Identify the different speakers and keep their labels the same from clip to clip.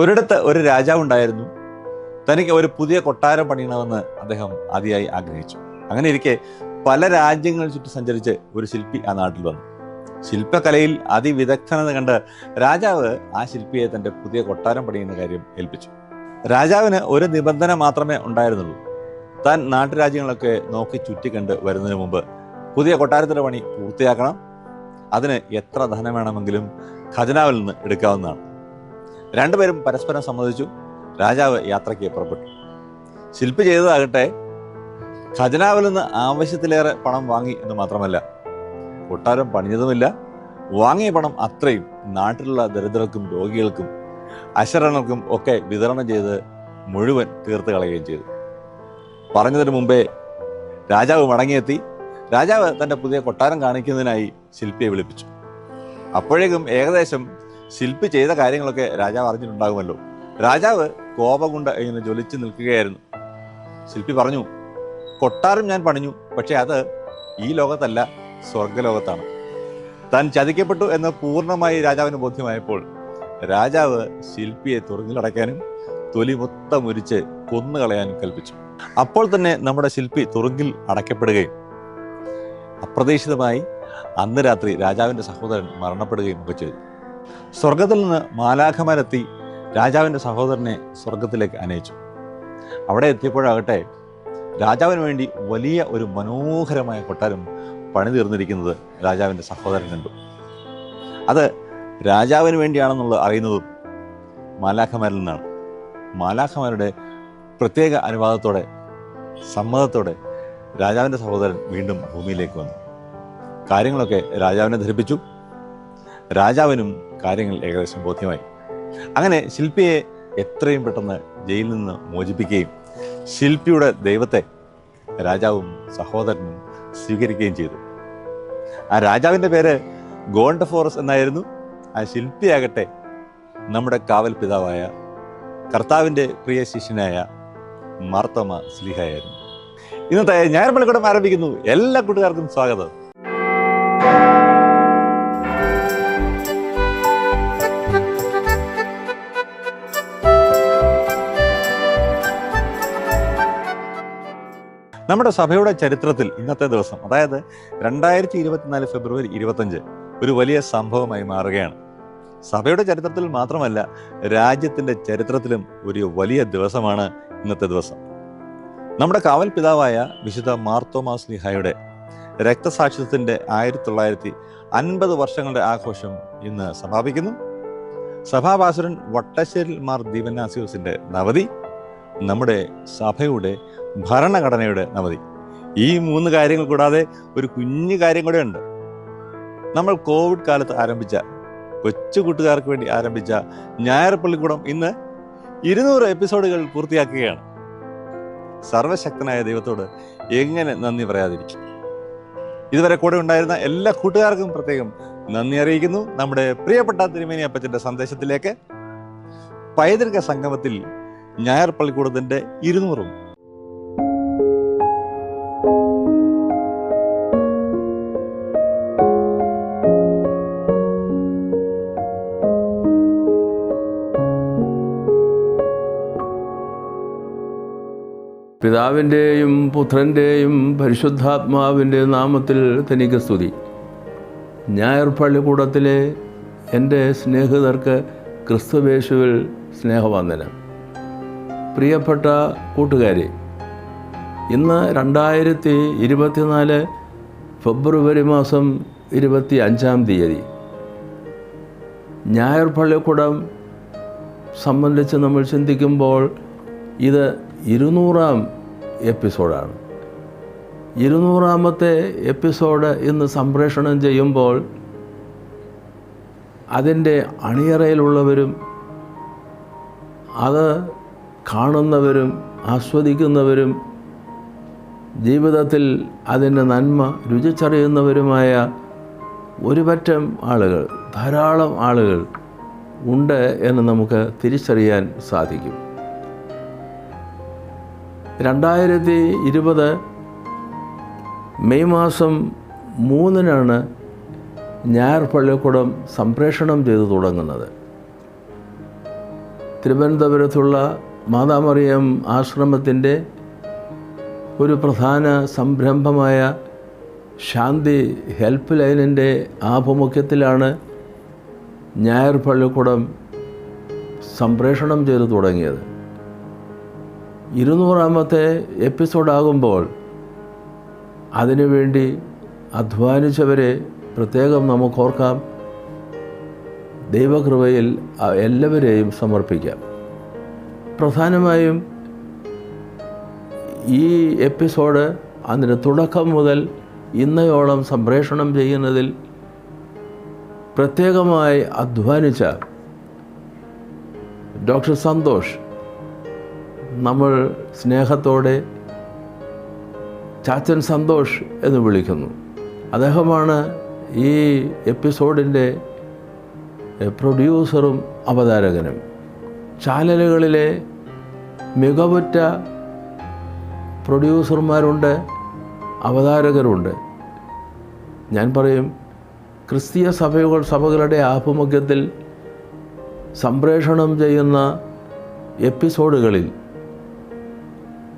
Speaker 1: ഒരിടത്ത് ഒരു രാജാവുണ്ടായിരുന്നു തനിക്ക് ഒരു പുതിയ കൊട്ടാരം പണിയണമെന്ന് അദ്ദേഹം അതിയായി ആഗ്രഹിച്ചു. അങ്ങനെ ഇരിക്കെ പല രാജ്യങ്ങൾ ചുറ്റി സഞ്ചരിച്ച് ഒരു ശില്പി ആ നാട്ടിൽ വന്നു. ശില്പകലയിൽ അതിവിദഗ്ധനെന്ന് കണ്ട് രാജാവ് ആ ശില്പിയെ തന്റെ പുതിയ കൊട്ടാരം പണിയുന്ന കാര്യം ഏൽപ്പിച്ചു. രാജാവിന് ഒരു നിബന്ധന മാത്രമേ ഉണ്ടായിരുന്നുള്ളൂ. താൻ നാട്ടുരാജ്യങ്ങളൊക്കെ നോക്കി ചുറ്റിക്കണ്ട് വരുന്നതിന് മുമ്പ് പുതിയ കൊട്ടാരത്തിന്റെ പണി പൂർത്തിയാക്കണം. അതിന് എത്ര ധനം വേണമെങ്കിലും ഖജനാവിൽ നിന്ന് എടുക്കാവുന്നതാണ്. രണ്ടുപേരും പരസ്പരം സമ്മതിച്ചു. രാജാവ് യാത്രയ്ക്ക് പുറപ്പെട്ടു. ശില്പി ചെയ്തതാകട്ടെ ഖജനാവിൽ നിന്ന് ആവശ്യത്തിലേറെ പണം വാങ്ങി എന്ന് മാത്രമല്ല കൊട്ടാരം പണിഞ്ഞതുമില്ല. വാങ്ങിയ പണം അത്രയും നാട്ടിലുള്ള ദരിദ്രർക്കും രോഗികൾക്കും അശരണർക്കും ഒക്കെ വിതരണം ചെയ്ത് മുഴുവൻ തീർത്ത് കളയുകയും ചെയ്തു. പറഞ്ഞതിന് മുമ്പേ രാജാവ് മടങ്ങിയെത്തി. രാജാവ് തന്റെ പുതിയ കൊട്ടാരം കാണിക്കുന്നതിനായി ശില്പിയെ വിളിപ്പിച്ചു. അപ്പോഴേക്കും ഏകദേശം ശില്പി ചെയ്ത കാര്യങ്ങളൊക്കെ രാജാവ് അറിഞ്ഞിട്ടുണ്ടാകുമല്ലോ. രാജാവ് കോപം കൊണ്ട് ഇങ്ങനെ ജ്വലിച്ചു നിൽക്കുകയായിരുന്നു. ശില്പി പറഞ്ഞു കൊട്ടാരം ഞാൻ പണിഞ്ഞു പക്ഷെ അത് ഈ ലോകത്തല്ല സ്വർഗലോകത്താണ് താൻ ചതിക്കപ്പെട്ടു എന്ന് പൂർണമായി രാജാവിന് ബോധ്യമായപ്പോൾ രാജാവ് ശില്പിയെ തുറങ്ങിലടയ്ക്കാനും തൊലി മൊത്തം ഉരിച്ച് കൊന്നുകളയാനും കൽപ്പിച്ചു. അപ്പോൾ തന്നെ നമ്മുടെ ശില്പി തുറുങ്കിൽ അടയ്ക്കപ്പെടുകയും അപ്രതീക്ഷിതമായി അന്ന് രാത്രി രാജാവിന്റെ സഹോദരൻ മരണപ്പെടുകയും ഒക്കെ ചെയ്തു. സ്വർഗത്തിൽ നിന്ന് മാലാഖമാരെത്തി രാജാവിന്റെ സഹോദരനെ സ്വർഗത്തിലേക്ക് അനയിച്ചു. അവിടെ എത്തിയപ്പോഴാകട്ടെ രാജാവിന് വേണ്ടി വലിയ ഒരു മനോഹരമായ കൊട്ടാരം പണി തീർന്നിരിക്കുന്നത് രാജാവിന്റെ സഹോദരൻ കണ്ടു. അത് രാജാവിന് വേണ്ടിയാണെന്നുള്ള അറിയുന്നതും മാലാഖമാരിൽ നിന്നാണ്. മാലാഖമാരുടെ പ്രത്യേക അനുവാദത്തോടെ സമ്മതത്തോടെ രാജാവിന്റെ സഹോദരൻ വീണ്ടും ഭൂമിയിലേക്ക് വന്നു. കാര്യങ്ങളൊക്കെ രാജാവിനെ ധരിപ്പിച്ചു. രാജാവിനും കാര്യങ്ങൾ ഏകദേശം ബോധ്യമായി. അങ്ങനെ ശില്പിയെ എത്രയും പെട്ടെന്ന് ജയിലിൽ നിന്ന് മോചിപ്പിക്കുകയും ശില്പിയുടെ ദൈവത്തെ രാജാവും സഹോദരനും സ്വീകരിക്കുകയും ചെയ്തു. ആ രാജാവിന്റെ പേര് ഗോണ്ടഫോറസ് എന്നായിരുന്നു. ആ ശില്പിയാകട്ടെ നമ്മുടെ കാവൽ പിതാവായ കർത്താവിന്റെ പ്രിയ ശിഷ്യനായ മാർത്തോമ സ്ലിഹയായിരുന്നു ഇന്നത്തെ ഞായർപ്പള്ളിക്കൂടം ആരംഭിക്കുന്നു. എല്ലാ കൂട്ടുകാർക്കും സ്വാഗതം. നമ്മുടെ സഭയുടെ ചരിത്രത്തിൽ ഇന്നത്തെ ദിവസം അതായത് രണ്ടായിരത്തി ഇരുപത്തിനാല് ഫെബ്രുവരി ഇരുപത്തഞ്ച് ഒരു വലിയ സംഭവമായി മാറുകയാണ്. സഭയുടെ ചരിത്രത്തിൽ മാത്രമല്ല രാജ്യത്തിന്റെ ചരിത്രത്തിലും ഒരു വലിയ ദിവസമാണ് ഇന്നത്തെ ദിവസം. നമ്മുടെ കാവൽ പിതാവായ വിശുദ്ധ മാർത്തോമാസ് ലിഹായുടെ രക്തസാക്ഷിത്വത്തിന്റെ ആയിരത്തി തൊള്ളായിരത്തി അൻപത് വർഷങ്ങളുടെ ആഘോഷം ഇന്ന് സമാപിക്കുന്നു. സഭാഭാസുരൻ വട്ടശ്ശേരിൽ മാർ ദീപനാസിയോസിന്റെ നവതി നമ്മുടെ സഭയുടെ ഭരണഘടനയുടെ നവതി ഈ മൂന്ന് കാര്യങ്ങൾ കൂടാതെ ഒരു കുഞ്ഞു കാര്യം കൂടെ ഉണ്ട്. നമ്മൾ കോവിഡ് കാലത്ത് ആരംഭിച്ച കൊച്ചു കൂട്ടുകാർക്ക് വേണ്ടി ആരംഭിച്ച ഞായർ പള്ളിക്കൂടം ഇന്ന് ഇരുന്നൂറ് എപ്പിസോഡുകൾ പൂർത്തിയാക്കുകയാണ്. സർവശക്തനായ ദൈവത്തോട് എങ്ങനെ നന്ദി പറയാതിരിക്കും? ഇതുവരെ കൂടെ ഉണ്ടായിരുന്ന എല്ലാ കൂട്ടുകാർക്കും പ്രത്യേകം നന്ദി അറിയിക്കുന്നു. നമ്മുടെ പ്രിയപ്പെട്ട തിരുമേനി അപ്പച്ചന്റെ സന്ദേശത്തിലേക്ക് പൈതൃക സംഗമത്തിൽ ഞായർ പള്ളിക്കൂടത്തിന്റെ ഇരുന്നൂറും
Speaker 2: പിതാവിന്റെയും പുത്രന്റെയും പരിശുദ്ധാത്മാവിന്റെ നാമത്തിൽ തനിക്ക് സ്തുതി. ഞായർ പള്ളിക്കൂടത്തിലെ എന്റെ സ്നേഹിതർക്ക് ക്രിസ്തുവേശുവിൽ സ്നേഹവന്ദനം. പ്രിയപ്പെട്ട കൂട്ടുകാരെ ഇന്ന് രണ്ടായിരത്തി ഇരുപത്തിനാല് ഫെബ്രുവരി മാസം ഇരുപത്തി അഞ്ചാം തീയതി ഞായർ പള്ളിക്കൂടം സംബന്ധിച്ച് നമ്മൾ ചിന്തിക്കുമ്പോൾ ഇത് ഇരുന്നൂറാം എപ്പിസോഡാണ്. ഇരുന്നൂറാമത്തെ എപ്പിസോഡ് ഇന്ന് സംപ്രേഷണം ചെയ്യുമ്പോൾ അതിന്റെ അണിയറയിലുള്ളവരും അത് കാണുന്നവരും ആസ്വദിക്കുന്നവരും ജീവിതത്തിൽ അതിന്റെ നന്മ രുചിച്ചറിയുന്നവരുമായ ഒരുപറ്റം ആളുകൾ ധാരാളം ആളുകൾ ഉണ്ട് എന്ന് നമുക്ക് തിരിച്ചറിയാൻ സാധിക്കും. രണ്ടായിരത്തി ഇരുപത് മെയ് മാസം മൂന്നിനാണ് ഞായർ പള്ളിക്കൂടം സംപ്രേഷണം ചെയ്തു തുടങ്ങുന്നത്. തിരുവനന്തപുരത്തുള്ള മാതാമറിയം ആശ്രമത്തിന്റെ ഒരു പ്രധാന സംരംഭമായ ശാന്തി ഹെൽപ്പ് ലൈനിന്റെ ആഭിമുഖ്യത്തിലാണ് ഞായർ പള്ളിക്കൂടം സംപ്രേഷണം ചെയ്തു തുടങ്ങിയത്. ഇരുന്നൂറാമത്തെ എപ്പിസോഡാകുമ്പോൾ അതിനുവേണ്ടി അധ്വാനിച്ചവരെ പ്രത്യേകം നമുക്ക് ഓർക്കാം ദൈവകൃപയിൽ എല്ലാവരെയും സമർപ്പിക്കാം. പ്രധാനമായും ഈ എപ്പിസോഡ് അതിന് തുടക്കം മുതൽ ഇന്നയോളം സംപ്രേഷണം ചെയ്യുന്നതിൽ പ്രത്യേകമായി അധ്വാനിച്ച ഡോക്ടർ സന്തോഷ് നമ്മൾ സ്നേഹത്തോടെ ചാച്ചൻ സന്തോഷ് എന്ന് വിളിക്കുന്നു. അദ്ദേഹമാണ് ഈ എപ്പിസോഡിന്റെ പ്രൊഡ്യൂസറും അവതാരകനും. ചാനലുകളിലെ മികവുറ്റ പ്രൊഡ്യൂസർമാരുണ്ട് അവതാരകരുണ്ട്. ഞാൻ പറയും ക്രിസ്തീയ സഭകൾ സഭകളുടെ ആഭിമുഖ്യത്തിൽ സംപ്രേഷണം ചെയ്യുന്ന എപ്പിസോഡുകളിൽ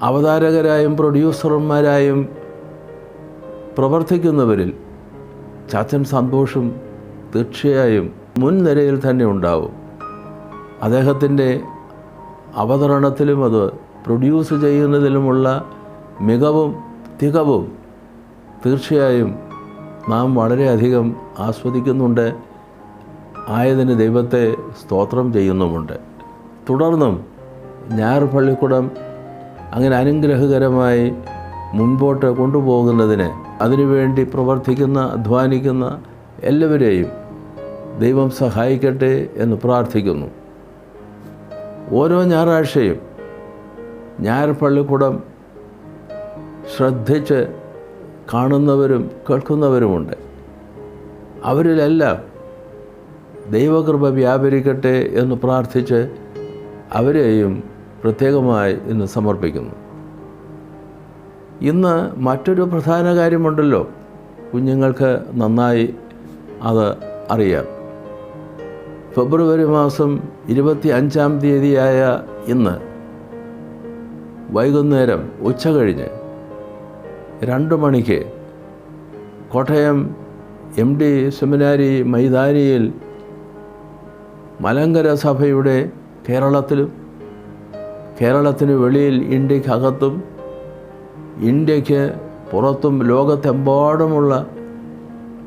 Speaker 2: അവതാരകരായും പ്രൊഡ്യൂസർമാരായും പ്രവർത്തിക്കുന്നവരിൽ ചാച്ചൻ സന്തോഷും തീർച്ചയായും മുൻനിരയിൽ തന്നെ ഉണ്ടാവും. അദ്ദേഹത്തിന്റെ അവതരണത്തിലും അത് പ്രൊഡ്യൂസ് ചെയ്യുന്നതിലുമുള്ള മികവും തികവും തീർച്ചയായും നാം വളരെയധികം ആസ്വദിക്കുന്നുണ്ട്. ആയതിന് ദൈവത്തെ സ്തോത്രം ചെയ്യുന്നുമുണ്ട്. തുടർന്നും ഞായർ പള്ളിക്കൂടം അങ്ങനെ അനുഗ്രഹകരമായി മുൻപോട്ട് കൊണ്ടുപോകുന്നതിന് അതിനുവേണ്ടി പ്രവർത്തിക്കുന്ന അധ്വാനിക്കുന്ന എല്ലാവരെയും ദൈവം സഹായിക്കട്ടെ എന്ന് പ്രാർത്ഥിക്കുന്നു. ഓരോ ഞായറാഴ്ചയും ഞായർ പള്ളിക്കൂടം ശ്രദ്ധിച്ച് കാണുന്നവരും കേൾക്കുന്നവരുമുണ്ട്. അവരിലെല്ലാം ദൈവകൃപ വ്യാപരിക്കട്ടെ എന്ന് പ്രാർത്ഥിച്ച് അവരെയും പ്രത്യേകമായി ഇന്ന് സമർപ്പിക്കുന്നു. ഇന്ന് മറ്റൊരു പ്രധാന കാര്യമുണ്ടല്ലോ. കുഞ്ഞുങ്ങൾക്ക് നന്നായി അത് അറിയാം. ഫെബ്രുവരി മാസം ഇരുപത്തി അഞ്ചാം തീയതിയായ ഇന്ന് വൈകുന്നേരം ഉച്ച കഴിഞ്ഞ് രണ്ട് മണിക്ക് കോട്ടയം എം ഡി സെമിനാരി മൈതാനിയിൽ മലങ്കര സഭയുടെ കേരളത്തിലും കേരളത്തിന് വെളിയിൽ ഇന്ത്യക്കകത്തും ഇന്ത്യയ്ക്ക് പുറത്തും ലോകത്തെമ്പാടുമുള്ള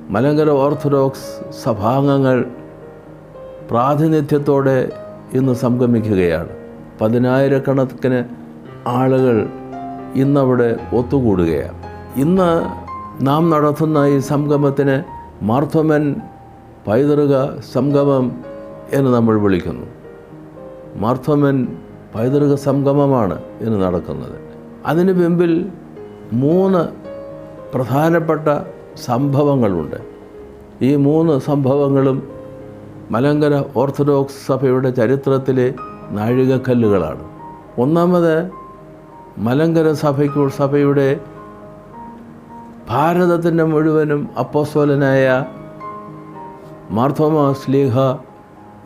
Speaker 2: മലങ്കര ഓർത്തഡോക്സ് സഭാംഗങ്ങൾ പ്രാതിനിധ്യത്തോടെ ഇന്ന് സംഗമിക്കുകയാണ്. പതിനായിരക്കണക്കിന് ആളുകൾ ഇന്നവിടെ ഒത്തുകൂടുകയാണ്. ഇന്ന് നാം നടത്തുന്ന ഈ സംഗമത്തിന് മാർത്തോമൻ പൈതൃക സംഗമം എന്ന് നമ്മൾ വിളിക്കുന്നു. മാർത്തോമൻ പൈതൃക സംഗമമാണ് ഇന്ന് നടക്കുന്നത്. അതിന് പിമ്പിൽ മൂന്ന് പ്രധാനപ്പെട്ട സംഭവങ്ങളുണ്ട്. ഈ മൂന്ന് സംഭവങ്ങളും മലങ്കര ഓർത്തഡോക്സ് സഭയുടെ ചരിത്രത്തിലെ നാഴികക്കല്ലുകളാണ്. ഒന്നാമത് മലങ്കര സഭയ്ക്കു സഭയുടെ ഭാരതത്തിന്റെ മുഴുവനും അപ്പോസ്തലനായ മാർത്തോമ സ്ലീഹ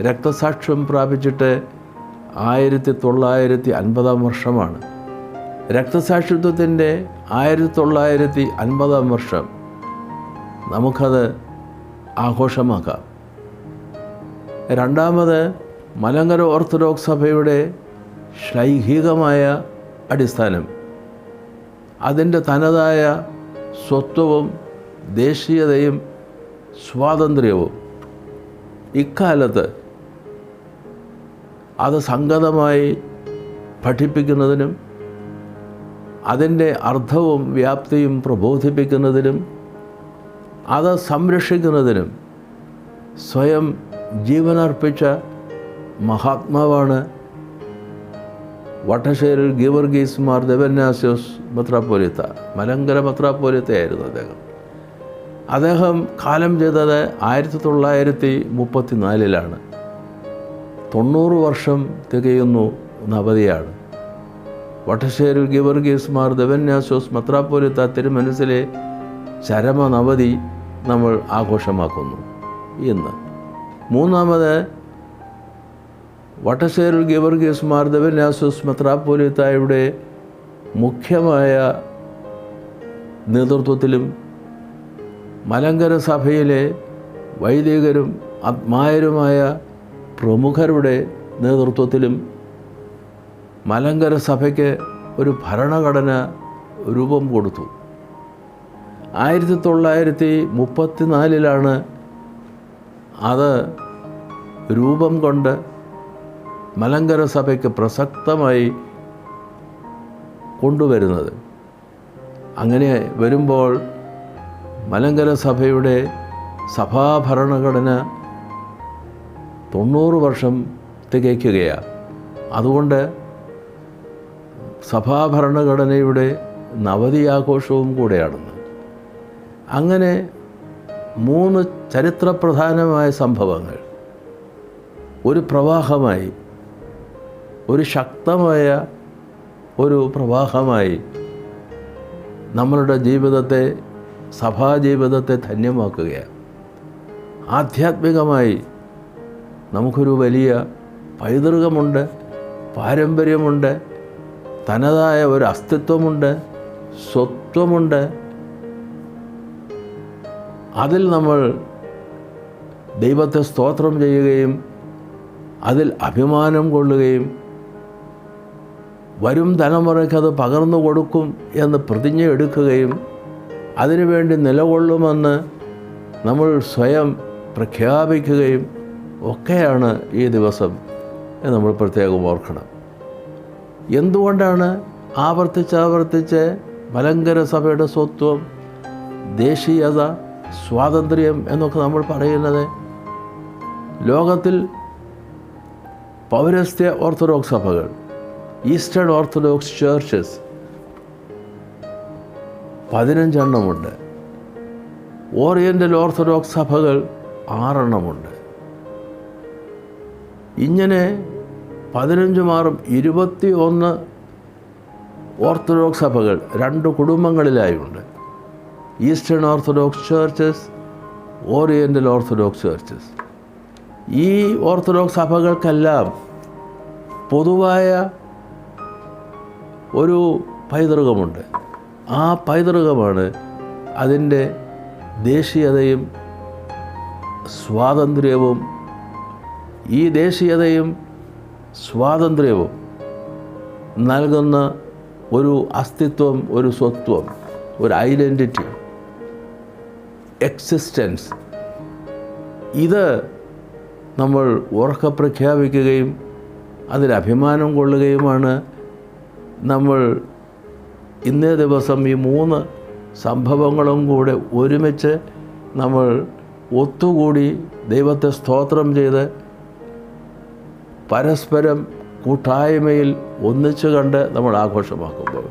Speaker 2: രക്തസാക്ഷ്യം പ്രാപിച്ചിട്ട് ആയിരത്തി തൊള്ളായിരത്തി അൻപതാം വർഷമാണ്. രക്തസാക്ഷിത്വത്തിന്റെ ആയിരത്തി തൊള്ളായിരത്തി അൻപതാം വർഷം നമുക്കത് ആഘോഷമാക്കാം. രണ്ടാമത് മലങ്കര ഓർത്തഡോക്സ് സഭയുടെ ശൈഹികമായ അടിസ്ഥാനം. അതിന്റെ തനതായ സ്വത്വവും ദേശീയതയും സ്വാതന്ത്ര്യവും. ഇക്കാലത്ത് അത് സംഗതമായി പഠിപ്പിക്കുന്നതിനും അതിന്റെ അർത്ഥവും വ്യാപ്തിയും പ്രബോധിപ്പിക്കുന്നതിനും അത് സംരക്ഷിക്കുന്നതിനും സ്വയം ജീവനർപ്പിച്ച മഹാത്മാവാണ് വട്ടശ്ശേരിൽ ഗീവർഗീസ് മാർ ദേവന്യാസ്യോസ് മെത്രാപ്പോലിത്ത മലങ്കര മെത്രാപ്പോലിത്തയായിരുന്നു അദ്ദേഹം. അദ്ദേഹം കാലം ചെയ്തത് ആയിരത്തി തൊള്ളായിരത്തി മുപ്പത്തി നാലിലാണ് തൊണ്ണൂറ് വർഷം തികയുന്നു നവതിയാണ് വട്ടശ്ശേരിൽ ഗിവർഗീസ് മാർ ദവന്യാസോസ് മത്രാപ്പോലിത്ത തിരുമനസിലെ ചരമ നവതി നമ്മൾ ആഘോഷമാക്കുന്നു. ഇന്ന് മൂന്നാമത് വട്ടശ്ശേരിൽ ഗിവർഗീസ് മാർ ദവന്യാസോസ് മെത്രാപ്പോലിത്തായുടെ മുഖ്യമായ നേതൃത്വത്തിലും മലങ്കര സഭയിലെ വൈദികരും ആത്മായരുമായ പ്രമുഖരുടെ നേതൃത്വത്തിലും മലങ്കര സഭയ്ക്ക് ഒരു ഭരണഘടന രൂപം കൊടുത്തു. ആയിരത്തി തൊള്ളായിരത്തി മുപ്പത്തിനാലിലാണ് അത് രൂപം കൊണ്ട് മലങ്കര സഭയ്ക്ക് പ്രസക്തമായി കൊണ്ടുവരുന്നത്. അങ്ങനെ വരുമ്പോൾ മലങ്കര സഭയുടെ സഭാഭരണഘടന തൊണ്ണൂറ് വർഷം തികയ്ക്കുകയാണ് അതുകൊണ്ട് സഭാഭരണഘടനയുടെ നവതി ആഘോഷവും കൂടെയാണെന്ന്. അങ്ങനെ മൂന്ന് ചരിത്രപ്രധാനമായ സംഭവങ്ങൾ. ഒരു പ്രവാഹമായി ഒരു ശക്തമായ ഒരു പ്രവാഹമായി നമ്മളുടെ ജീവിതത്തെ സഭാജീവിതത്തെ ധന്യമാക്കുകയാണ് ആധ്യാത്മികമായി നമുക്കൊരു വലിയ പൈതൃകമുണ്ട് പാരമ്പര്യമുണ്ട് തനതായ ഒരു അസ്തിത്വമുണ്ട് സ്വത്വമുണ്ട്. അതിൽ നമ്മൾ ദൈവത്തെ സ്തോത്രം ചെയ്യുകയും അതിൽ അഭിമാനം കൊള്ളുകയും വരും തലമുറയ്ക്ക് അത് പകർന്നു കൊടുക്കും എന്ന് പ്രതിജ്ഞ എടുക്കുകയും അതിനുവേണ്ടി നിലകൊള്ളുമെന്ന് നമ്മൾ സ്വയം പ്രഖ്യാപിക്കുകയും ഒക്കെയാണ് ഈ ദിവസം എന്ന് നമ്മൾ പ്രത്യേകം ഓർക്കണം. എന്തുകൊണ്ടാണ് ആവർത്തിച്ച് ആവർത്തിച്ച് മലങ്കര സഭയുടെ സ്വത്വം ദേശീയത സ്വാതന്ത്ര്യം എന്നൊക്കെ നമ്മൾ പറയുന്നത്? ലോകത്തിൽ പൗരസ്ത്യ ഓർത്തഡോക്സ് സഭകൾ ഈസ്റ്റേൺ ഓർത്തഡോക്സ് ചേർച്ചസ് പതിനഞ്ചെണ്ണമുണ്ട്. ഓറിയന്റൽ ഓർത്തഡോക്സ് സഭകൾ ആറെണ്ണമുണ്ട്. ഇങ്ങനെ പതിനഞ്ച് മാറും ഇരുപത്തി ഒന്ന് ഓർത്തഡോക്സ് സഭകൾ രണ്ട് കുടുംബങ്ങളിലായുണ്ട്. Eastern orthodox churches oriental orthodox churches. ഈ ഓർത്തഡോക്സ് സഭകൾക്കെല്ലാം പൊതുവായ ഒരു പൈതൃകമുണ്ട്. ആ പൈതൃകമാണ് അതിന്റെ ദേശീയതയും സ്വാതന്ത്ര്യവും ഈ ദേശീയതയും സ്വാതന്ത്ര്യവും നൽകുന്ന ഒരു അസ്തിത്വം ഒരു സ്വത്വം ഒരു ഐഡന്റിറ്റി എക്സിസ്റ്റൻസ് ഇത് നമ്മൾ ഉറക്കെ പ്രഖ്യാപിക്കുകയും അതിൽ അഭിമാനം കൊള്ളുകയുമാണ്. നമ്മൾ ഇന്നേ ദിവസം ഈ മൂന്ന് സംഭവങ്ങളും കൂടെ ഒരുമിച്ച് നമ്മൾ ഒത്തുകൂടി ദൈവത്തെ സ്തോത്രം ചെയ്ത് പരസ്പരം കൂട്ടായ്മയിൽ ഒന്നിച്ചു കണ്ട് നമ്മൾ ആഘോഷമാക്കുമ്പോൾ.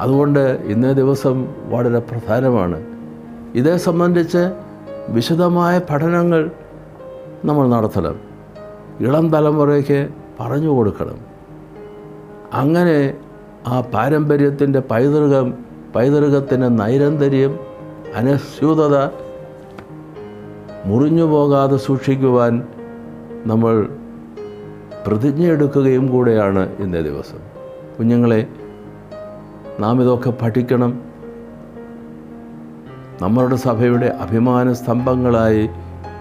Speaker 2: അതുകൊണ്ട് ഇന്നേ ദിവസം വളരെ പ്രധാനമാണ്. ഇതേ സംബന്ധിച്ച് വിശദമായ പഠനങ്ങൾ നമ്മൾ നടത്തണം. ഇളം തലമുറയ്ക്ക് പറഞ്ഞു കൊടുക്കണം. അങ്ങനെ ആ പാരമ്പര്യത്തിന്റെ പൈതൃകം പൈതൃകത്തിന്റെ നൈരന്തര്യം അനസ്യൂതത മുറിഞ്ഞു പോകാതെ സൂക്ഷിക്കുവാൻ നമ്മൾ പ്രതിജ്ഞയെടുക്കുകയും കൂടെയാണ് ഇന്നേ ദിവസം. കുഞ്ഞുങ്ങളെ നാം ഇതൊക്കെ പഠിക്കണം. നമ്മളുടെ സഭയുടെ അഭിമാന സ്തംഭങ്ങളായി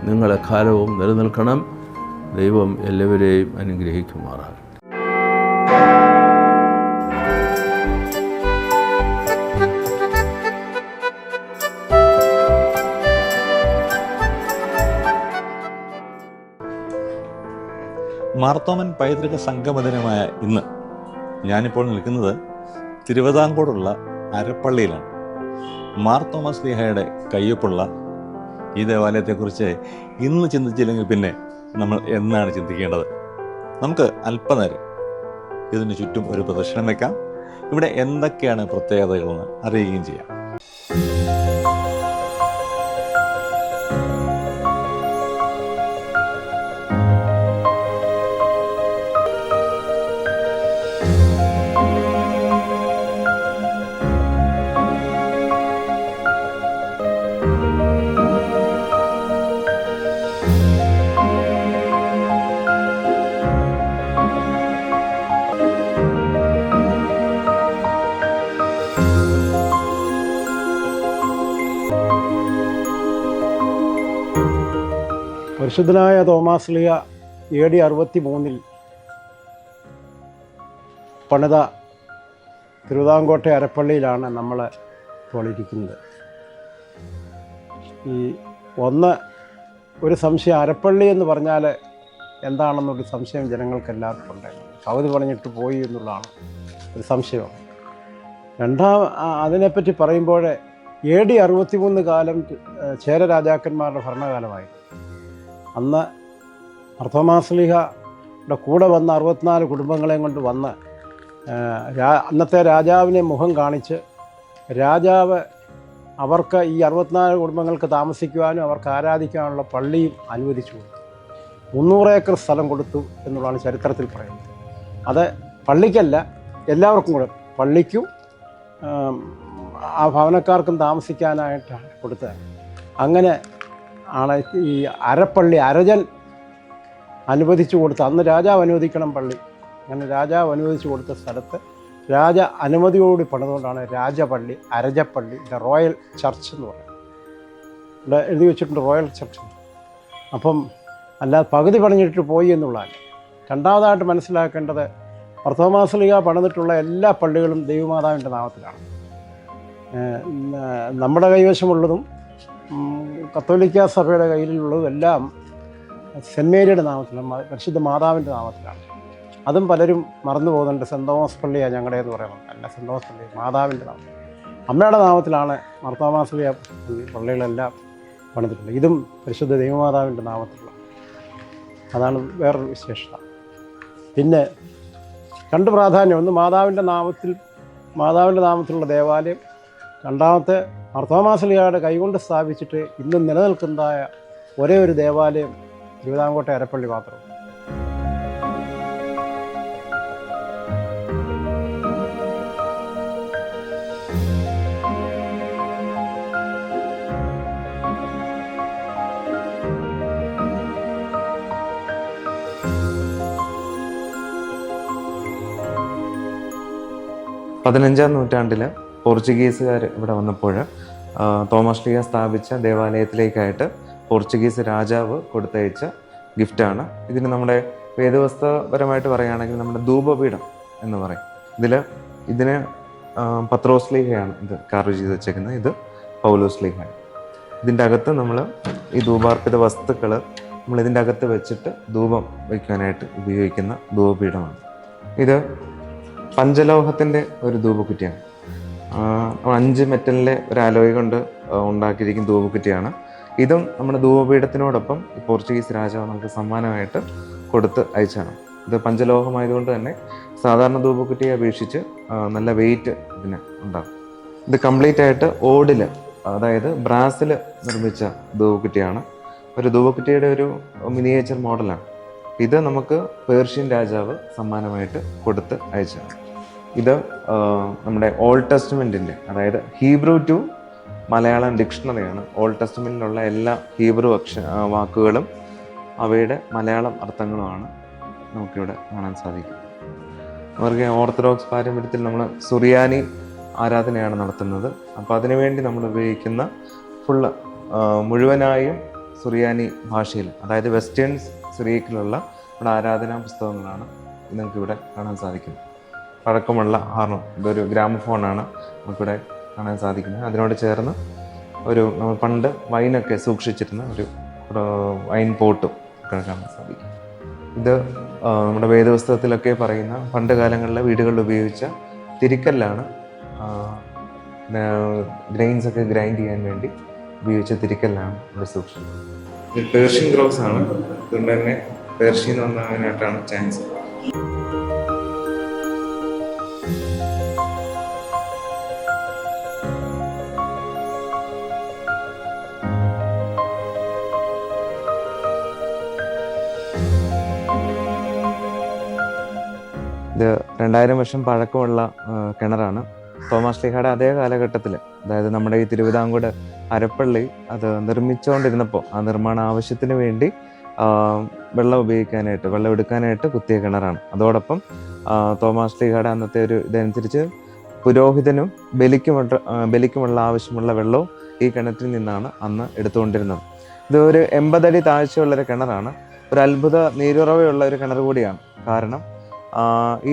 Speaker 2: നിങ്ങളെക്കാലവും നിലനിൽക്കണം. ദൈവം എല്ലാവരെയും അനുഗ്രഹിക്കുമാറാകട്ടെ.
Speaker 1: മാർത്തോമൻ പൈതൃക സംഗമദിനമായ ഇന്ന് ഞാനിപ്പോൾ നിൽക്കുന്നത് തിരുവിതാംകൂടുള്ള അരപ്പള്ളിയിലാണ്. മാർ തോമസ് ലീഹയുടെ കയ്യൊപ്പുള്ള ഈ ദേവാലയത്തെക്കുറിച്ച് ഇന്ന് ചിന്തിച്ചില്ലെങ്കിൽ പിന്നെ നമ്മൾ എന്നാണ് ചിന്തിക്കേണ്ടത്? നമുക്ക് അല്പനേരം ഇതിന് ചുറ്റും ഒരു പ്രദർശനം വെക്കാം. ഇവിടെ എന്തൊക്കെയാണ് പ്രത്യേകതകളെന്ന് അറിയുകയും ചെയ്യാം.
Speaker 3: പരിശുദ്ധനായ തോമാസ്ലിയ എ ഡി അറുപത്തി മൂന്നിൽ പണിത തിരുവിതാംകോട്ടെ അരപ്പള്ളിയിലാണ് നമ്മൾ ഇപ്പോൾ ഇരിക്കുന്നത് ഈ ഒന്ന് ഒരു സംശയം അരപ്പള്ളി എന്ന് പറഞ്ഞാൽ എന്താണെന്നൊരു സംശയം ജനങ്ങൾക്ക് എല്ലാവർക്കും ഉണ്ട് കവിത പറഞ്ഞിട്ട് പോയി എന്നുള്ളതാണ് ഒരു സംശയം. രണ്ടാം അതിനെപ്പറ്റി പറയുമ്പോൾ എ ഡി അറുപത്തി മൂന്ന് കാലം ചേര രാജാക്കന്മാരുടെ ഭരണകാലമായി അന്ന് അർത്ഥമാസ്ലിഹയുടെ കൂടെ വന്ന അറുപത്തിനാല് കുടുംബങ്ങളെയും കൊണ്ട് വന്ന് അന്നത്തെ രാജാവിനെ മുഖം കാണിച്ച് രാജാവ് അവർക്ക് ഈ അറുപത്തിനാല് കുടുംബങ്ങൾക്ക് താമസിക്കുവാനും അവർക്ക് ആരാധിക്കാനുള്ള പള്ളിയും അനുവദിച്ചു കൊടുത്തു. മുന്നൂറ് ഏക്കർ സ്ഥലം കൊടുത്തു എന്നുള്ളതാണ് ചരിത്രത്തിൽ പറയുന്നത്. അത് പള്ളിക്കല്ല എല്ലാവർക്കും കൂടെ പള്ളിക്കും ആ ഭവനക്കാർക്കും താമസിക്കാനായിട്ടാണ് കൊടുത്തത്. അങ്ങനെ ആണ് ഈ അരപ്പള്ളി അരജൻ അനുവദിച്ചു കൊടുത്ത അന്ന് രാജാവ് അനുവദിക്കണം പള്ളി. അങ്ങനെ രാജാവ് അനുവദിച്ചു കൊടുത്ത സ്ഥലത്ത് രാജ അനുമതിയോടുകൂടി പണിതുകൊണ്ടാണ് രാജപള്ളി അരജപ്പള്ളി ദ റോയൽ ചർച്ച് എന്ന് പറയുന്നത്. ഇവിടെ എഴുതി വെച്ചിട്ടുണ്ട് റോയൽ ചർച്ച് അപ്പം അല്ലാതെ പകുതി പണിഞ്ഞിട്ട് പോയി എന്നുള്ളതാണ്. രണ്ടാമതായിട്ട് മനസ്സിലാക്കേണ്ടത് പ്രഥമാസലിക പണിതിട്ടുള്ള എല്ലാ പള്ളികളും ദൈവമാതാവിന്റെ നാമത്തിലാണ്. നമ്മുടെ കൈവശമുള്ളതും കത്തോലിക്ക സഭയുടെ കയ്യിലുള്ളതെല്ലാം സെന്റ് മേരിയുടെ നാമത്തിലാണ് പരിശുദ്ധ മാതാവിന്റെ നാമത്തിലാണ്. അതും പലരും മറന്നു പോകുന്നുണ്ട്. സെന്റ് തോമസ് പള്ളിയാണ് ഞങ്ങളുടെ എന്ന് പറയുന്നത് അല്ല സെന്റ് തോമസ് പള്ളി മാതാവിന്റെ നാമം അമ്മയുടെ നാമത്തിലാണ് മർത്തോമാസിയ പള്ളികളെല്ലാം പണിതിട്ടുള്ളത്. ഇതും പരിശുദ്ധ ദൈവമാതാവിന്റെ നാമത്തിലുള്ള. അതാണ് വേറൊരു വിശേഷത. പിന്നെ രണ്ട് പ്രാധാന്യം. ഒന്ന് മാതാവിന്റെ നാമത്തിൽ മാതാവിന്റെ നാമത്തിലുള്ള ദേവാലയം. രണ്ടാമത്തെ അർത്തോമാസലിയാട് കൈകൊണ്ട് സ്ഥാപിച്ചിട്ട് ഇന്നും നിലനിൽക്കുന്നതായ ഒരേ ഒരു ദേവാലയം തിരുവിതാംകോട്ടെ അരപ്പള്ളി മാത്രം.
Speaker 4: പതിനഞ്ചാം നൂറ്റാണ്ടിൽ പോർച്ചുഗീസുകാർ ഇവിടെ വന്നപ്പോൾ തോമസ് ലീഗ സ്ഥാപിച്ച ദേവാലയത്തിലേക്കായിട്ട് പോർച്ചുഗീസ് രാജാവ് കൊടുത്തയച്ച ഗിഫ്റ്റാണ് ഇതിന് നമ്മുടെ വേദവസ്തുപരമായിട്ട് പറയുകയാണെങ്കിൽ നമ്മുടെ ധൂപപീഠം എന്ന് പറയും. ഇതിൽ ഇതിന് പത്രോസ് ലീഹയാണ് ഇത് കാർവ് ചെയ്ത് വെച്ചേക്കുന്നത്. ഇത് പൗലോസ് ലീഹയാണ്. ഇതിന്റെ അകത്ത് നമ്മൾ ഈ ധൂപാർപ്പിത വസ്തുക്കൾ നമ്മൾ ഇതിന്റെ അകത്ത് വെച്ചിട്ട് ധൂപം വയ്ക്കാനായിട്ട് ഉപയോഗിക്കുന്ന ധൂപപീഠമാണ്. ഇത് പഞ്ചലോഹത്തിന്റെ ഒരു ധൂപക്കുറ്റിയാണ്. അഞ്ച് മെറ്റലിലെ ഒരു അലോയ് കൊണ്ട് ഉണ്ടാക്കിയിരിക്കുന്ന ധൂപക്കുറ്റിയാണ്. ഇതും നമ്മുടെ ധൂപപീഠത്തിനോടൊപ്പം പോർച്ചുഗീസ് രാജാവ് നമുക്ക് സമ്മാനമായിട്ട് കൊടുത്ത് അയച്ചാണ്. ഇത് പഞ്ചലോഹമായതുകൊണ്ട് തന്നെ സാധാരണ ധൂപക്കുറ്റിയെ അപേക്ഷിച്ച് നല്ല വെയിറ്റ് ഇതിന് ഉണ്ടാകും. ഇത് കംപ്ലീറ്റ് ആയിട്ട് ഓടിൽ അതായത് ബ്രാസിൽ നിർമ്മിച്ച ധൂപക്കുറ്റിയാണ്. ഒരു ധൂപക്കുറ്റിയുടെ ഒരു മിനിയേച്ചർ മോഡലാണ് ഇത് നമുക്ക് പേർഷ്യൻ രാജാവ് സമ്മാനമായിട്ട് കൊടുത്ത് അയച്ചതാണ് ഇത് നമ്മുടെ ഓൾഡ് ടെസ്റ്റ്മെന്റിന്റെ അതായത് ഹീബ്രു ടു മലയാളം ഡിക്ഷണറിയാണ്. ഓൾഡ് ടെസ്റ്റ്മെന്റിലുള്ള എല്ലാ ഹീബ്രു അക്ഷ വാക്കുകളും അവയുടെ മലയാളം അർത്ഥങ്ങളുമാണ് നമുക്കിവിടെ കാണാൻ സാധിക്കും. അവർക്ക് ഓർത്തഡോക്സ് പാരമ്പര്യത്തിൽ നമ്മൾ സുറിയാനി ആരാധനയാണ് നടത്തുന്നത്. അപ്പോൾ അതിനുവേണ്ടി നമ്മൾ ഉപയോഗിക്കുന്ന ഫുള്ള് മുഴുവനായും സുറിയാനി ഭാഷയിൽ അതായത് വെസ്റ്റേൺ സിറിയക്കിലുള്ള നമ്മുടെ ആരാധനാ പുസ്തകങ്ങളാണ് നമുക്കിവിടെ കാണാൻ സാധിക്കുന്നത്. പഴക്കമുള്ള ഹാർണം ഇതൊരു ഗ്രാമഫോണാണ് നമുക്കിവിടെ കാണാൻ സാധിക്കുന്നത്. അതിനോട് ചേർന്ന് ഒരു നമ്മൾ പണ്ട് വൈനൊക്കെ സൂക്ഷിച്ചിരുന്ന ഒരു വൈൻ പോട്ടും ഒക്കെ കാണാൻ സാധിക്കും. ഇത് നമ്മുടെ വേദപുസ്തകത്തിലൊക്കെ പറയുന്ന പണ്ട് കാലങ്ങളിലെ വീടുകളിൽ ഉപയോഗിച്ച തിരിക്കല്ലാണ് ഗ്രെയിൻസ് ഒക്കെ ഗ്രൈൻഡ് ചെയ്യാൻ വേണ്ടി ഉപയോഗിച്ച തിരിക്കല്ലാണ് ഇവിടെ സൂക്ഷിക്കുന്നത്. ഇത് പേർഷ്യൻ ഗ്രോസ് ആണ് അതുകൊണ്ട് തന്നെ പേർഷ്യൻ ഒന്നാകാനായിട്ടാണ് ചാൻസ്. രണ്ടായിരം വർഷം പഴക്കമുള്ള കിണറാണ്. തോമസ് ലീഹയുടെ അതേ കാലഘട്ടത്തിൽ അതായത് നമ്മുടെ ഈ തിരുവിതാംകൂട് അരപ്പള്ളി അത് നിർമ്മിച്ചുകൊണ്ടിരുന്നപ്പോൾ ആ നിർമ്മാണ ആവശ്യത്തിന് വേണ്ടി വെള്ളം ഉപയോഗിക്കാനായിട്ട് വെള്ളം എടുക്കാനായിട്ട് കുത്തിയ കിണറാണ്. അതോടൊപ്പം തോമാസ് ലീഹയുടെ അന്നത്തെ ഒരു ഇതനുസരിച്ച് പുരോഹിതനും ബലിക്കുമുള്ള ബലിക്കുമുള്ള ആവശ്യമുള്ള വെള്ളവും ഈ കിണറ്റിൽ നിന്നാണ് അന്ന് എടുത്തുകൊണ്ടിരുന്നത്. ഇത് ഒരു എൺപതടി താഴ്ചയുള്ള ഒരു കിണറാണ്. ഒരു അത്ഭുത നീരുറവയുള്ള ഒരു കിണർ കൂടിയാണ്. കാരണം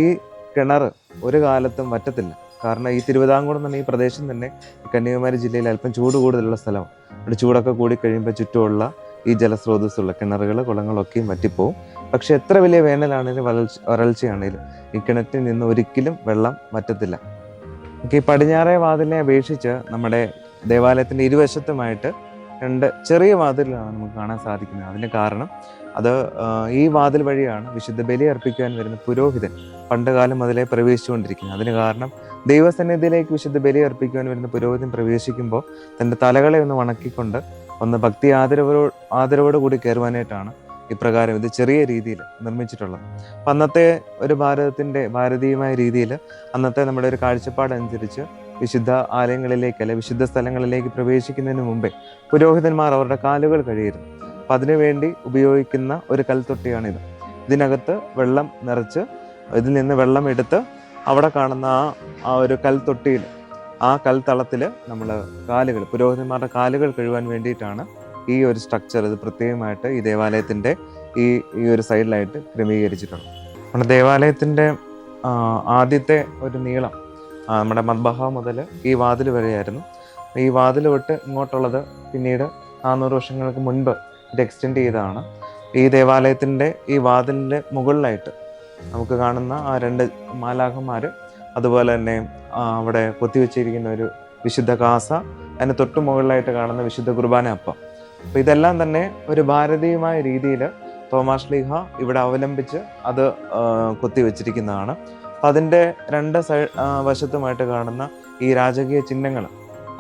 Speaker 4: ഈ കിണർ ഒരു കാലത്തും വറ്റത്തില്ല. കാരണം ഈ തിരുവിതാംകൂർ എന്ന ഈ പ്രദേശം തന്നെ കന്യാകുമാരി ജില്ലയിൽ അല്പം ചൂട് കൂടുതലുള്ള സ്ഥലമാണ്. അവിടെ ചൂടൊക്കെ കൂടി കഴിയുമ്പോൾ ചുറ്റുമുള്ള ഈ ജലസ്രോതസ്സുള്ള കിണറുകൾ കുളങ്ങളൊക്കെയും വറ്റിപ്പോവും. പക്ഷെ എത്ര വലിയ വേനലാണെങ്കിലും വരൾച്ച വരൾച്ചയാണെങ്കിലും ഈ കിണറ്റിൽ നിന്ന് ഒരിക്കലും വെള്ളം വറ്റത്തില്ല. ഈ പടിഞ്ഞാറേ വാതിലിനെ അപേക്ഷിച്ച് നമ്മുടെ ദേവാലയത്തിന്റെ ഇരുവശത്തുമായിട്ട് രണ്ട് ചെറിയ വാതിലാണ് നമുക്ക് കാണാൻ സാധിക്കുന്നത്. അതിന് കാരണം അത് ഈ വാതിൽ വഴിയാണ് വിശുദ്ധ ബലി അർപ്പിക്കാൻ വരുന്ന പുരോഹിതൻ പണ്ട് കാലം മുതലേ പ്രവേശിച്ചുകൊണ്ടിരിക്കുന്നത് അതിന് കാരണം ദൈവസന്നിധിയിലേക്ക് വിശുദ്ധ ബലി അർപ്പിക്കുവാൻ വരുന്ന പുരോഹിതൻ പ്രവേശിക്കുമ്പോൾ തന്റെ തലകളെ ഒന്ന് വണക്കിക്കൊണ്ട് ഒന്ന് ഭക്തി ആദരവോ ആദരവോട് കൂടി കയറുവാനായിട്ടാണ് ഇപ്രകാരം ഇത് ചെറിയ രീതിയിൽ നിർമ്മിച്ചിട്ടുള്ളത്. അപ്പം അന്നത്തെ ഒരു ഭാരതത്തിന്റെ ഭാരതീയമായ രീതിയിൽ അന്നത്തെ നമ്മുടെ ഒരു കാഴ്ചപ്പാടനുസരിച്ച് വിശുദ്ധ ആലയങ്ങളിലേക്ക് അല്ലെ വിശുദ്ധ സ്ഥലങ്ങളിലേക്ക് പ്രവേശിക്കുന്നതിന് മുമ്പേ പുരോഹിതന്മാർ അവരുടെ കാലുകൾ കഴിയിരുന്നു അപ്പം അതിനുവേണ്ടി ഉപയോഗിക്കുന്ന ഒരു കൽത്തൊട്ടിയാണിത്. ഇതിനകത്ത് വെള്ളം നിറച്ച് ഇതിൽ നിന്ന് വെള്ളം എടുത്ത് അവിടെ കാണുന്ന ആ ആ ഒരു കൽത്തൊട്ടിയിൽ ആ കൽത്തളത്തിൽ നമ്മൾ കാലുകൾ പുരോഹിതന്മാരുടെ കാലുകൾ കഴുകാൻ വേണ്ടിയിട്ടാണ് ഈ ഒരു സ്ട്രക്ചർ ഇത് പ്രത്യേകമായിട്ട് ഈ ദേവാലയത്തിന്റെ ഈ ഈ ഒരു സൈഡിലായിട്ട് ക്രമീകരിച്ചിട്ടുള്ളത്. നമ്മുടെ ദേവാലയത്തിന്റെ ആദ്യത്തെ ഒരു നീളം നമ്മുടെ മദ്ബഹ മുതൽ ഈ വാതിൽ വരെയായിരുന്നു. ഈ വാതിൽ തൊട്ട് ഇങ്ങോട്ടുള്ളത് പിന്നീട് നാനൂറ് വർഷങ്ങൾക്ക് മുൻപ് ഇത് എക്സ്റ്റെൻഡ് ചെയ്തതാണ്. ഈ ദേവാലയത്തിന്റെ ഈ വാതിലിന്റെ മുകളിലായിട്ട് നമുക്ക് കാണുന്ന ആ രണ്ട് മാലാഖന്മാർ അതുപോലെ തന്നെ അവിടെ കൊത്തിവെച്ചിരിക്കുന്ന ഒരു വിശുദ്ധ കാസ അതിന് തൊട്ടു മുകളിലായിട്ട് കാണുന്ന വിശുദ്ധ കുർബാന അപ്പം. അപ്പോൾ ഇതെല്ലാം തന്നെ ഒരു ഭാരതീയമായ രീതിയിൽ തോമാസ് ലീഹ ഇവിടെ അവലംബിച്ച് അത് കൊത്തിവെച്ചിരിക്കുന്നതാണ്. അപ്പം അതിന്റെ രണ്ട് സൈഡ് വശത്തുമായിട്ട് കാണുന്ന ഈ രാജകീയ ചിഹ്നങ്ങൾ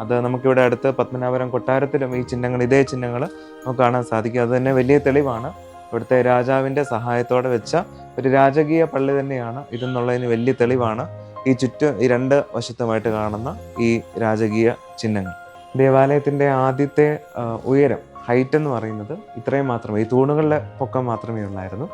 Speaker 4: അത് നമുക്കിവിടെ അടുത്ത് പത്മനാഭപുരം കൊട്ടാരത്തിലും ഈ ചിഹ്നങ്ങൾ ഇതേ ചിഹ്നങ്ങൾ നമുക്ക് കാണാൻ സാധിക്കും. അത് തന്നെ വലിയ തെളിവാണ്. ഇവിടുത്തെ രാജാവിന്റെ സഹായത്തോടെ വെച്ച ഒരു രാജകീയ പള്ളി തന്നെയാണ് ഇതെന്നുള്ളതിന് വലിയ തെളിവാണ് ഈ ചുറ്റും ഈ രണ്ട് വശത്തുമായിട്ട് കാണുന്ന ഈ രാജകീയ ചിഹ്നങ്ങൾ. ദേവാലയത്തിന്റെ ആദ്യത്തെ ഉയരം ഹൈറ്റ് എന്ന് പറയുന്നത് ഇത്രയും മാത്രമേ ഈ തൂണുകളുടെ പൊക്കം മാത്രമേ ഉള്ളായിരുന്നു.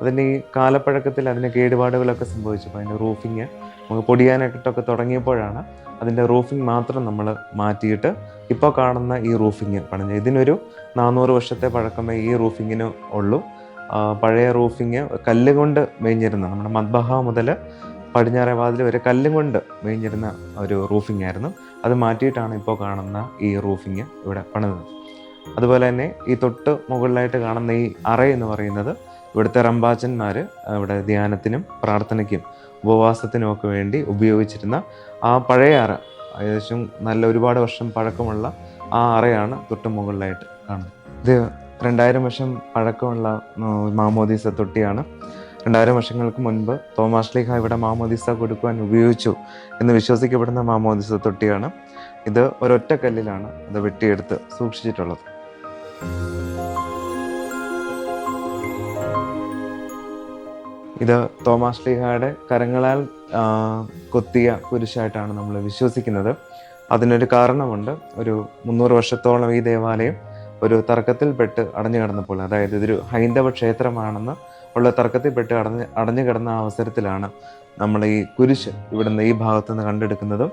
Speaker 4: അതിന്റെ ഈ കാലപ്പഴക്കത്തിൽ അതിന് കേടുപാടുകളൊക്കെ സംഭവിച്ചപ്പോൾ അതിന്റെ റൂഫിങ് നമുക്ക് പൊടിയാനായിട്ടൊക്കെ തുടങ്ങിയപ്പോഴാണ് അതിന്റെ റൂഫിംഗ് മാത്രം നമ്മൾ മാറ്റിയിട്ട് ഇപ്പോൾ കാണുന്ന ഈ റൂഫിങ് പണിഞ്ഞ ഇതിനൊരു നാനൂറ് വർഷത്തെ പഴക്കമേ ഈ റൂഫിങ്ങിന് ഉള്ളൂ. പഴയ റൂഫിങ് കല്ലുകൊണ്ട് മേഞ്ഞിരുന്ന നമ്മുടെ മദ്ബഹ മുതൽ പടിഞ്ഞാറേ വാതിൽ വരെ കല്ലും കൊണ്ട് മേഞ്ഞിരുന്ന ഒരു റൂഫിംഗ് ആയിരുന്നു. അത് മാറ്റിയിട്ടാണ് ഇപ്പോൾ കാണുന്ന ഈ റൂഫിങ് ഇവിടെ പണിതത് അതുപോലെ തന്നെ ഈ തൊട്ട് മുകളിലായിട്ട് കാണുന്ന ഈ അറ എന്ന് പറയുന്നത് ഇവിടുത്തെ റംബാച്ചന്മാർ ഇവിടെ ധ്യാനത്തിനും പ്രാർത്ഥനയ്ക്കും ഉപവാസത്തിനുമൊക്കെ വേണ്ടി ഉപയോഗിച്ചിരുന്ന ആ പഴയ അറ ഏകദേശം നല്ല ഒരുപാട് വർഷം പഴക്കമുള്ള ആ അറയാണ് തൊട്ട് മുകളിലായിട്ട് കാണുന്നത്. ഇത് രണ്ടായിരം വർഷം പഴക്കമുള്ള മാമോദീസ തൊട്ടിയാണ്. രണ്ടായിരം വർഷങ്ങൾക്ക് മുൻപ് തോമാസ് ലീഹ ഇവിടെ മാമോദീസ കൊടുക്കുവാൻ ഉപയോഗിച്ചു എന്ന് വിശ്വസിക്കപ്പെടുന്ന മാമോദീസ തൊട്ടിയാണ്. ഇത് ഒരൊറ്റ കല്ലിലാണ് അത് വെട്ടിയെടുത്ത് സൂക്ഷിച്ചിട്ടുള്ളത്. ഇത് തോമാസ് ലീഹയുടെ കരങ്ങളാൽ കൊത്തിയ കുരിശായിട്ടാണ് നമ്മൾ വിശ്വസിക്കുന്നത്. അതിനൊരു കാരണമുണ്ട്. ഒരു മുന്നൂറ് വർഷത്തോളം ഈ ദേവാലയം ഒരു തർക്കത്തിൽപ്പെട്ട് അടഞ്ഞു കിടന്നപ്പോൾ അതായത് ഇതൊരു ഹൈന്ദവ ക്ഷേത്രമാണെന്ന് ഉള്ള തർക്കത്തിൽപ്പെട്ട് അടഞ്ഞ് അടഞ്ഞു കിടന്ന അവസരത്തിലാണ് നമ്മൾ ഈ കുരിശ് ഇവിടുന്ന് ഈ ഭാഗത്ത് നിന്ന് കണ്ടെടുക്കുന്നതും.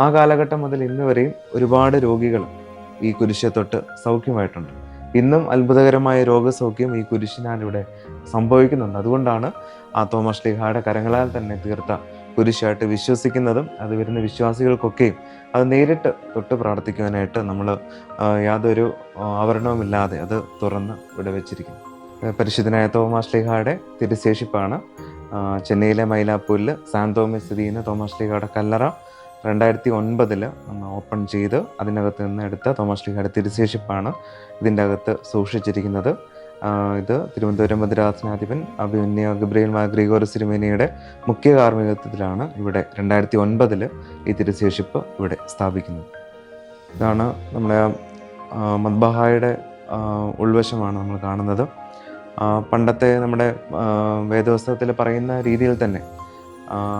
Speaker 4: ആ കാലഘട്ടം മുതൽ ഇന്ന് വരെയും ഒരുപാട് രോഗികൾ ഈ കുരിശെ തൊട്ട് സൗഖ്യമായിട്ടുണ്ട്. ഇന്നും അത്ഭുതകരമായ രോഗസൗഖ്യം ഈ കുരിശിനാൽ ഇവിടെ സംഭവിക്കുന്നുണ്ട്. അതുകൊണ്ടാണ് ആ തോമസ് ലീഹായുടെ കരങ്ങളാൽ തന്നെ തീർത്ത കുരിശായിട്ട് വിശ്വസിക്കുന്നതും അത് വരുന്ന വിശ്വാസികൾക്കൊക്കെയും അത് നേരിട്ട് തൊട്ട് പ്രാർത്ഥിക്കുവാനായിട്ട് നമ്മൾ യാതൊരു ആവരണവുമില്ലാതെ അത് തുറന്ന് ഇവിടെ വെച്ചിരിക്കുന്നു. പരിശുദ്ധനായ തോമസ് ലീഹായുടെ തിരുശേഷിപ്പാണ് ചെന്നൈയിലെ മൈലാപ്പൂരിൽ സാൻ തോമസ് തോമസ് ലീഹായുടെ കല്ലറ രണ്ടായിരത്തി ഒൻപതിൽ ഓപ്പൺ ചെയ്ത് അതിനകത്ത് നിന്ന് എടുത്ത തോമസ് ലീഹയുടെ തിരുശേഷിപ്പാണ് ഇതിന്റെ അകത്ത് സൂക്ഷിച്ചിരിക്കുന്നത്. ഇത് തിരുവനന്തപുരം ഭദ്രാസനാധിപൻ അഭിമന്യ ഗബ്രിയൽ മാർ സിനിമേനയുടെ മുഖ്യ കാർമ്മികത്വത്തിലാണ് ഇവിടെ രണ്ടായിരത്തി ഒൻപതിൽ ഈ തിരുശേഷിപ്പ് ഇവിടെ സ്ഥാപിക്കുന്നത്. ഇതാണ് നമ്മുടെ മദ്ബഹായുടെ ഉൾവശമാണ് നമ്മൾ കാണുന്നത്. പണ്ടത്തെ നമ്മുടെ ആ, പറയുന്ന രീതിയിൽ തന്നെ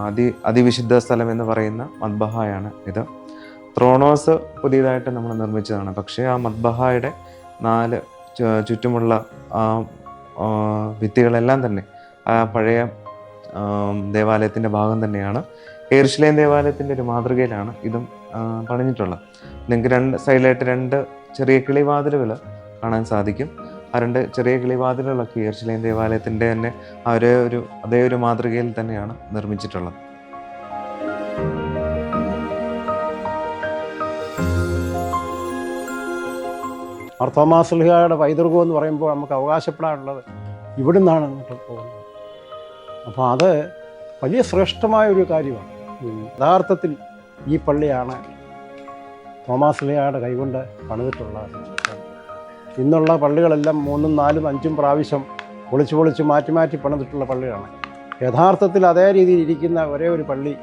Speaker 4: അതി അതിവിശുദ്ധ സ്ഥലം എന്ന് പറയുന്ന മദ്ബഹായാണ് ഇത്. ത്രോണോസ് പുതിയതായിട്ട് നമ്മൾ നിർമ്മിച്ചതാണ്. പക്ഷേ ആ മദ്ബഹായുടെ നാല് ചുറ്റുമുള്ള ആ ഭിത്തികളെല്ലാം തന്നെ ആ പഴയ ദേവാലയത്തിന്റെ ഭാഗം തന്നെയാണ്. ഏർഷ്ലേം ദേവാലയത്തിന്റെ ഒരു മാതൃകയിലാണ് ഇതും പണിഞ്ഞിട്ടുള്ളത്. നിങ്ങൾക്ക് രണ്ട് സൈഡിലായിട്ട് രണ്ട് ചെറിയ കിളിവാതിലുകൾ കാണാൻ സാധിക്കും. ആ രണ്ട് ചെറിയ കിളിവാതിലുകളൊക്കെ ഈർച്ചിലയം ദേവാലയത്തിന്റെ തന്നെ ആ ഒരേ ഒരു അതേ ഒരു മാതൃകയിൽ തന്നെയാണ് നിർമ്മിച്ചിട്ടുള്ളത്.
Speaker 3: മാർത്തോമാസ്ലിഹയുടെ പൈതൃകം എന്ന് പറയുമ്പോൾ നമുക്ക് അവകാശപ്പെടാനുള്ളത് ഇവിടുന്നാണ് അങ്ങോട്ട് പോകുന്നത്. അപ്പോൾ അത് വലിയ ശ്രേഷ്ഠമായ ഒരു കാര്യമാണ്. യഥാർത്ഥത്തിൽ ഈ പള്ളിയാണ് തോമാസ്ലിഹയുടെ കൈകൊണ്ട് പണിതിട്ടുള്ളത്. ഇന്നുള്ള പള്ളികളെല്ലാം മൂന്നും നാലും അഞ്ചും പ്രാവശ്യം പൊളിച്ച് പൊളിച്ച് മാറ്റി മാറ്റി പണിതിട്ടുള്ള പള്ളികളാണ്. യഥാർത്ഥത്തിൽ അതേ രീതിയിൽ ഇരിക്കുന്ന ഒരേ ഒരു പള്ളി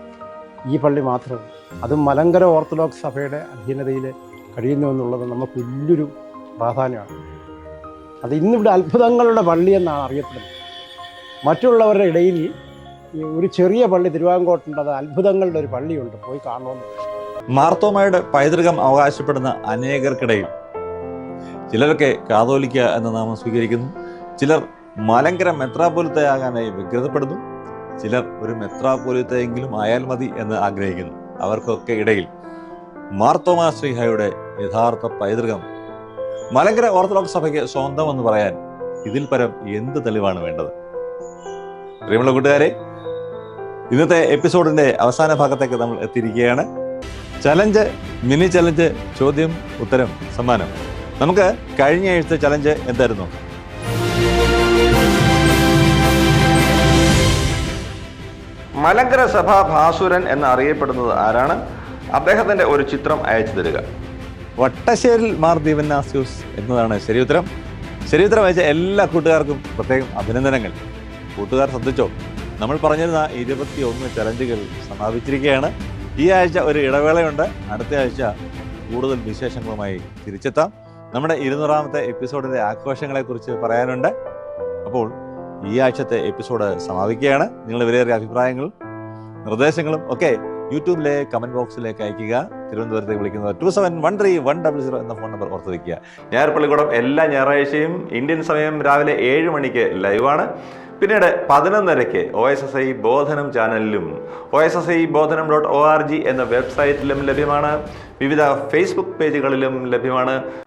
Speaker 3: ഈ പള്ളി മാത്രമാണ് അതും മലങ്കര ഓർത്തഡോക്സ് സഭയുടെ അധീനതയിൽ കഴിയുന്നു എന്നുള്ളത് നമുക്ക് വലിയൊരു പ്രാധാന്യമാണ്. അത് ഇന്നിവിടെ അത്ഭുതങ്ങളുടെ പള്ളി എന്നാണ് അറിയപ്പെടുന്നത്. മറ്റുള്ളവരുടെ ഇടയിൽ ഒരു ചെറിയ പള്ളി തിരുവാങ്കോട്ടുണ്ട് അത് അത്ഭുതങ്ങളുടെ ഒരു പള്ളിയുണ്ട്. പോയി കാണണമെന്ന്.
Speaker 1: മാർത്തോമയുടെ പൈതൃകം അവകാശപ്പെടുന്ന അനേകർക്കിടയിൽ ചിലരൊക്കെ കാതോലിക്ക എന്ന നാമം സ്വീകരിക്കുന്നു. ചിലർ മലങ്കര മെത്രാപോലിത്തയാകാനായി വ്യഗ്രതപ്പെടുന്നു ചിലർ ഒരു മെത്രാപോലിത്തയെങ്കിലും ആയാൽ മതി എന്ന് ആഗ്രഹിക്കുന്നു. അവർക്കൊക്കെ ഇടയിൽ മാർത്തോമാ ശ്രീഹയുടെ യഥാർത്ഥ പൈതൃകം. മലങ്കര ഓർത്തഡോക്സ് സഭയ്ക്ക് സ്വന്തമെന്ന് പറയാൻ ഇതിൽ പരം എന്ത് തെളിവാണ് വേണ്ടത്? പ്രിയമുള്ള കൂട്ടുകാരെ ഇന്നത്തെ എപ്പിസോഡിന്റെ അവസാന ഭാഗത്തേക്ക് നമ്മൾ എത്തിയിരിക്കുകയാണ്. ചലഞ്ച് മിനി ചലഞ്ച് ചോദ്യം ഉത്തരം സമ്മാനം. നമുക്ക് കഴിഞ്ഞ ആഴ്ചത്തെ ചലഞ്ച് എന്തായിരുന്നു? മലങ്കര സഭാ ഭാസുരൻ എന്ന് അറിയപ്പെടുന്നത് ആരാണ്? അദ്ദേഹത്തിന്റെ ഒരു ചിത്രം അയച്ചു തരിക. വട്ടശ്ശേരിൽ മാർ ദീപന്നാസ്യൂസ് എന്നതാണ് ശരി ഉത്തരം. ശരി ഉത്തരം അയച്ച എല്ലാ കൂട്ടുകാർക്കും പ്രത്യേകം അഭിനന്ദനങ്ങൾ. കൂട്ടുകാർ ശ്രദ്ധിച്ചോ? നമ്മൾ പറഞ്ഞിരുന്ന ഇരുപത്തി ഒന്ന് ചലഞ്ചുകൾ സമാപിച്ചിരിക്കുകയാണ്. ഈ ആഴ്ച ഒരു ഇടവേളയുണ്ട്. അടുത്ത ആഴ്ച കൂടുതൽ വിശേഷങ്ങളുമായി തിരിച്ചെത്താം. നമ്മുടെ ഇരുന്നൂറാമത്തെ എപ്പിസോഡിന്റെ ആഘോഷങ്ങളെക്കുറിച്ച് പറയാനുണ്ട്. അപ്പോൾ ഈ ആഴ്ചത്തെ എപ്പിസോഡ് സമാപിക്കുകയാണ്. നിങ്ങളുടെ വിലയേറിയ അഭിപ്രായങ്ങളും നിർദ്ദേശങ്ങളും ഒക്കെ യൂട്യൂബിലെ കമന്റ് ബോക്സിലേക്ക് അയക്കുക തിരുവനന്തപുരത്തേക്ക് വിളിക്കുന്നത് two seven one three one double zero എന്ന ഫോൺ നമ്പർ ഓർത്ത് വയ്ക്കുക ഞായർപ്പള്ളിക്കൂടം എല്ലാ ഞായറാഴ്ചയും ഇന്ത്യൻ സമയം രാവിലെ ഏഴ് മണിക്ക് ലൈവാണ് പിന്നീട് പതിനൊന്നരയ്ക്ക് O S S I Bodhanam ചാനലിലും O S S I Bodhanam dot O R G എന്ന വെബ്സൈറ്റിലും ലഭ്യമാണ്. വിവിധ ഫേസ്ബുക്ക് പേജുകളിലും ലഭ്യമാണ്.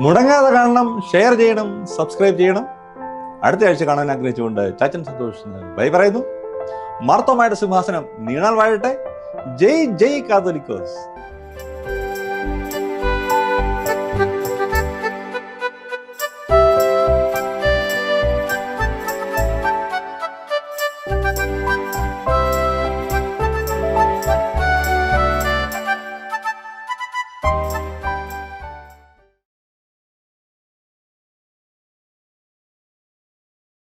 Speaker 1: മുടങ്ങാതെ കാണണം ഷെയർ ചെയ്യണം സബ്സ്ക്രൈബ് ചെയ്യണം. അടുത്ത ആഴ്ച കാണാൻ ആഗ്രഹിച്ചുകൊണ്ട് ചാച്ചൻ സന്തോഷ് ബൈ പറയുന്നു. മാർത്തോമായുടെ സിംഹാസനം നീണാൽ വാഴട്ടെ. ജയ് ജയ് കാതോലിക്കോസ്.